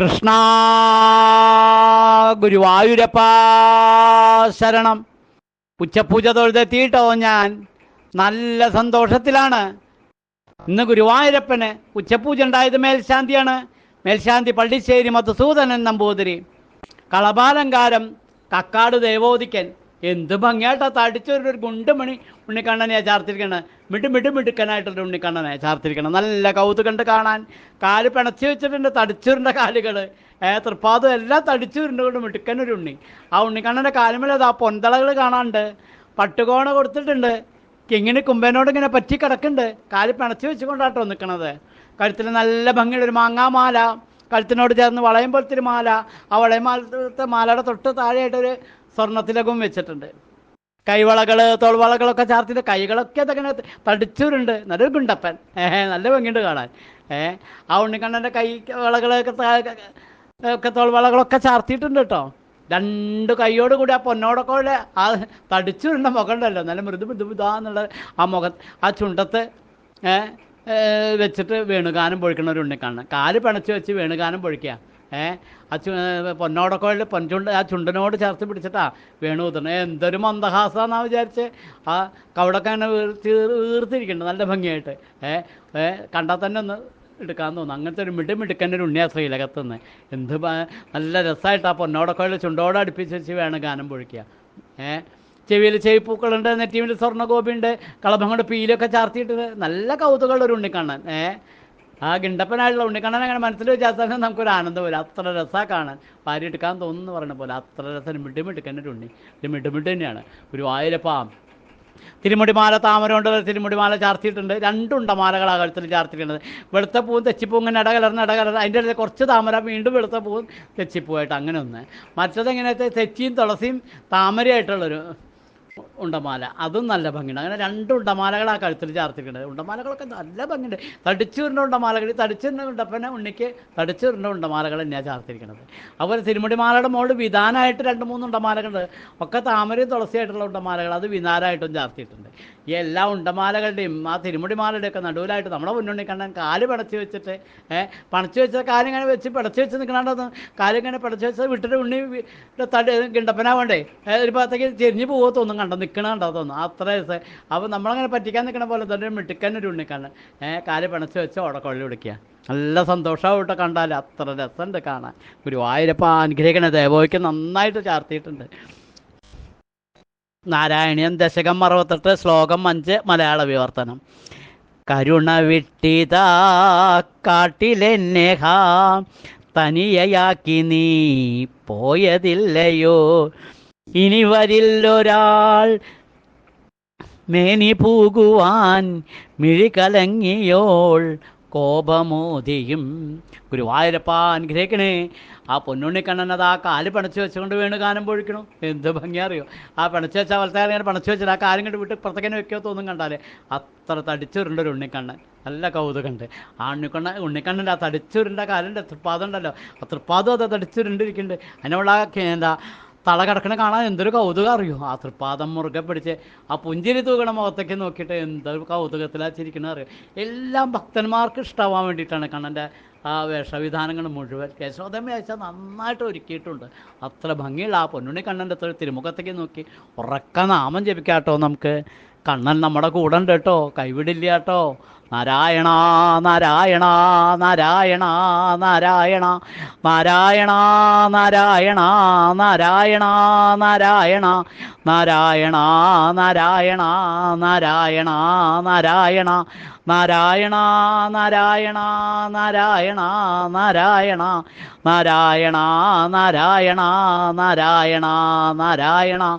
കൃഷ്ണ ഗുരുവായൂരപ്പ ശരണം. ഉച്ചപൂജ തൊഴുതെത്തിയിട്ടോ ഞാൻ? നല്ല സന്തോഷത്തിലാണ്. ഇന്ന് ഗുരുവായൂരപ്പന് ഉച്ചപൂജ ഉണ്ടായത് മേൽശാന്തിയാണ്. മേൽശാന്തി പള്ളിശ്ശേരി മധുസൂദനൻ നമ്പൂതിരി. കളപാലങ്കാരം കക്കാട് ദേവോദിക്കൻ. എന്ത് ഭംഗിയായിട്ടാ തടിച്ചൊരു ഒരു ഗുണ്ടുമണി ഉണ്ണിക്കണ്ണനെ ചാർത്തിരിക്കണം. മിടു മിടു മിടുക്കനായിട്ടൊരു ഉണ്ണിക്കണ്ണനെ ചാർത്തിരിക്കണം. നല്ല കൗതുകണ്ട് കാണാൻ. കാൽ പിണച്ച് വെച്ചിട്ടുണ്ട് തടിച്ചൂരിന്റെ കാലുകൾ ഏ തൃപ്പാദം എല്ലാം തടിച്ചുരുണ്ടുകൊണ്ട് മിടുക്കനൊരു ഉണ്ണി. ആ ഉണ്ണിക്കണ്ണന്റെ കാലുമേലത് ആ പൊന്തളകൾ കാണാണ്ട്. പട്ടുകോണ കൊടുത്തിട്ടുണ്ട്. കിങ്ങിന് കുമ്പനോട് ഇങ്ങനെ പറ്റി കിടക്കുന്നുണ്ട്. കാൽ പിണച്ച് വെച്ചുകൊണ്ടാട്ടോ നിൽക്കണത് കഴുത്തിൽ നല്ല ഭംഗിയുള്ള ഒരു മാങ്ങാമാല. കഴുത്തിനോട് ചേർന്ന് വളയം പോലത്തെ ഒരു മാല. ആ വളയം മാലത്തെ മാലയുടെ തൊട്ട് താഴെയായിട്ടൊരു സ്വർണത്തിലകവും വെച്ചിട്ടുണ്ട്. കൈവളകൾ തോൾവളകളൊക്കെ ചാർത്തിന്റെ കൈകളൊക്കെ അതങ്ങനെ തടിച്ചവരുണ്ട്. നല്ലൊരു ഗുണ്ടപ്പൻ. ഏഹ് നല്ല ഭംഗിയുണ്ട് കാണാൻ. ഏഹ് ആ ഉണ്ണിക്കണ്ണന്റെ കൈ വളകളൊക്കെ ഒക്കെ തോൾവളകളൊക്കെ ചാർത്തിയിട്ടുണ്ട് കേട്ടോ. രണ്ട് കൈയോട് കൂടി ആ പൊന്നോടൊക്കെ ഉള്ള ആ തടിച്ചുരുണ്ട മുഖം ഉണ്ടല്ലോ. നല്ല മൃദു മൃദു മൃദാന്നുള്ള ആ മുഖം ആ ചുണ്ടത്ത് വെച്ചിട്ട് വേണുഗാനം ഒരു ഉണ്ണിക്കണ്ണൻ. കാൽ പിണച്ച് വെച്ച് വേണുഗാനം പൊഴിക്കുക. ഏ? ആ ചു പൊന്നോടൊക്കെ പൊൻചുണ്ട് ആ ചുണ്ടനോട് ചേർത്ത് പിടിച്ചിട്ടാ വേണു ഊതണം എന്തൊരു മന്ദഹാസാന്നാ വിചാരിച്ച്. ആ കവിടൊക്കെ അങ്ങനെ വീർത്തി വീർത്തിരിക്കുന്നുണ്ട് നല്ല ഭംഗിയായിട്ട്. ഏ? കണ്ടാൽ തന്നെ ഒന്ന് എടുക്കാൻ തോന്നുന്നു അങ്ങനത്തെ ഒരു മിടി മിടുക്കന്റെ ഒരു ഉണ്ണിയാ ശ്രീലകത്തുനിന്ന് എന്ത് നല്ല രസമായിട്ട് ആ പൊന്നോടൊക്കെ ചുണ്ടോട് അടുപ്പിച്ച് വെച്ച് വേണം ഗാനം പൊഴിക്കുക. ഏ? ചെവിയിൽ ചെവിപ്പൂക്കളുണ്ട് നെറ്റിയിൽ സ്വർണഗോപിയുണ്ട് കളഭം കൊണ്ട് പീലൊക്കെ ചാർത്തിയിട്ട് നല്ല കൗതുകമുള്ള ഒരു ഉണ്ണിക്കണ്ണൻ. ഏ? ആ ഗിണ്ടപ്പനായിട്ടുള്ള ഉണ്ണിക്കണ്ണൻ അങ്ങനെ മനസ്സിൽ വിചാരിച്ചാൽ നമുക്കൊരു ആനന്ദം വരും. അത്ര രസമാണ് കാണാൻ. ഭാര്യ എടുക്കാൻ തോന്നുന്നു പറയുന്ന പോലെ. അത്ര രസം. മിട്ടുമിട്ട് ഒരു ഉണ്ണി. ഒരു മിട്ടുമിട്ട് തന്നെയാണ്. ഒരു വായിലപ്പാം. തിരുമുടിമാല താമര കൊണ്ട് തിരുമുടിമാല ചാർത്തിയിട്ടുണ്ട്. രണ്ടുണ്ട മാലകളാണ് കഴുത്തിൽ ചാർത്തിയിട്ടുണ്ട് വെളുത്ത പൂവും തെച്ചിപ്പൂ ഇങ്ങനെ ഇടകലർന്ന് ഇടകലർന്ന് അതിന്റെ ഇടയിൽ കുറച്ച് താമര വീണ്ടും വെളുത്ത പൂവും തെച്ചിപ്പൂവായിട്ട് അങ്ങനെ ഒന്ന്. മറ്റത് എങ്ങനെയാ തെച്ചിയും തുളസിയും താമരയായിട്ടുള്ളൊരു ഉണ്ടമാല. അതും നല്ല ഭംഗിയുണ്ട്. അങ്ങനെ രണ്ട് ഉണ്ടമാലകൾ ആ കഴുത്തിൽ ചാർത്തിക്കുന്നത് ഉണ്ടമാലകളൊക്കെ നല്ല ഭംഗിയുണ്ട്. തടിച്ചൂരിന്റെ ഉണ്ടമാലകൾ തടിച്ചൂരിന്റെ ഉണ്ടപ്പനെ ഉണ്ണിക്ക് തടിച്ചൂരിന്റെ ഉണ്ടമാലകൾ തന്നെയാണ് ചാർത്തിരിക്കുന്നത്. അതുപോലെ തിരുമുടിമാലയുടെ മുകളിൽ വിധാനമായിട്ട് രണ്ട് മൂന്ന് ഉണ്ടമാലകളുണ്ട്. ഒക്കെ താമരയും തുളസിയായിട്ടുള്ള ഉണ്ടമാലകൾ. അത് വിനാരായിട്ടും ചാർത്തിയിട്ടുണ്ട്. ഈ എല്ലാ ഉണ്ടമാലകളുടെയും ആ തിരുമുടിമാലയുടെ ഒക്കെ നടുവിലായിട്ട് നമ്മുടെ മുന്നുണ്ണി കണ്ണൻ കാൽ പടച്ച് വെച്ചിട്ട് പണച്ച് വെച്ച കാലിങ്ങനെ വെച്ച് പടച്ച് വെച്ച് നിൽക്കണോണ്ടൊന്ന് കാലിങ്ങനെ പടച്ച് വെച്ച് വിട്ടിട്ട് ഉണ്ണി തടി ഗിണ്ടപ്പനാവണ്ടേ? ഏഹ് ഒരു ഭാഗത്തേക്ക് ചെരിഞ്ഞ് പോവോ തോന്നും കണ്ടോ? നിൽക്കണ തോന്നും. അത്ര ദിവസം അപ്പോൾ നമ്മളങ്ങനെ പറ്റിക്കാൻ നിൽക്കണ പോലെ തന്നെ മിടുക്കനൊരു ഏഹ് കാൽ പണച്ച് വെച്ച് ഉടക്കൊള്ളി വിളിക്കുക. നല്ല സന്തോഷമാവും കേട്ടോ കണ്ടാൽ അത്ര രസമുണ്ട് കാണാൻ. ഗുരുവായൂരപ്പ അനുഗ്രഹിക്കണേ. ദേവോയ്ക്ക് നന്നായിട്ട് ചാർത്തിയിട്ടുണ്ട്. നാരായണീയൻ ദശകം അറുപത്തെട്ട് ശ്ലോകം അഞ്ച് മലയാള വിവർത്തനം. കരുണ വിട്ടിതാ കാട്ടിലെന്നെ തനിയയാക്കി നീ പോയതില്ലയോ? ഇനി വരില്ലൊരാൾ മേനി പൂകുവാൻ മിഴി കലങ്ങിയോൾ കോപമോദിയും ഗുരുവായൂരപ്പ അനുഗ്രഹിക്കണേ. ആ പൊന്നുണ്ണിക്കണ്ണൻ അത് ആ കാൽ പണച്ചു വെച്ചുകൊണ്ട് വീണ് ഗാനം പൊഴിക്കണു. എന്ത് ഭംഗി അറിയോ ആ പണച്ചു വെച്ച അവസ്ഥ ഇങ്ങനെ പണച്ചു വെച്ചിട്ട് ആ കാലം കണ്ട് വിട്ട് പുറത്തേക്കിനെ വെക്കോ തോന്നും കണ്ടാലേ. അത്ര തടിച്ചുരുണ്ട ഒരു ഉണ്ണിക്കണ്ണൻ. നല്ല കൗതുകമുണ്ട് ആ ഉണ്ണിക്കണ്ണ ഉണ്ണിക്കണ്ണന്റെ ആ തടിച്ചുരുണ്ട കാലിന്റെ തൃപ്പാദം ഉണ്ടല്ലോ. ആ തൃപ്പാദം അത് തടിച്ചുരുണ്ടിരിക്കുന്നുണ്ട്. അതിനുള്ള എന്താ തള കിടക്കണ കാണാൻ എന്തൊരു കൗതുകം അറിയോ? ആ തൃപ്പാദം മുറുകെ പിടിച്ച് ആ പുഞ്ചിരി തൂകണ മുഖത്തേക്ക് നോക്കിയിട്ട് എന്തൊരു കൗതുകത്തിലാ ചിരിക്കണത് അറിയോ? എല്ലാം ഭക്തന്മാർക്ക് ഇഷ്ടമാവാൻ വേണ്ടിയിട്ടാണ് കണ്ണന്റെ ആ വേഷവിധാനങ്ങൾ മുഴുവൻ യശോദമ്മ അയച്ച നന്നായിട്ട് ഒരുക്കിയിട്ടുണ്ട്. അത്ര ഭംഗിയുള്ള ആ പൊന്നുണ്ണി കണ്ണന്റെ തിരുമുഖത്തേക്ക് നോക്കി ഉറക്ക നാമം ജപിക്കാട്ടോ നമുക്ക്. കണ്ണൻ നമ്മുടെ കൂടെ ഉണ്ട് കേട്ടോ കൈവിടില്ല കേട്ടോ നാരായണ നാരായണ നാരായണ നാരായണ. നാരായണ നാരായണ നാരായണ നാരായണ. നാരായണ നാരായണ നാരായണ നാരായണ. നാരായണ നാരായണ നാരായണ നാരായണ. നാരായണ നാരായണ നാരായണ നാരായണ.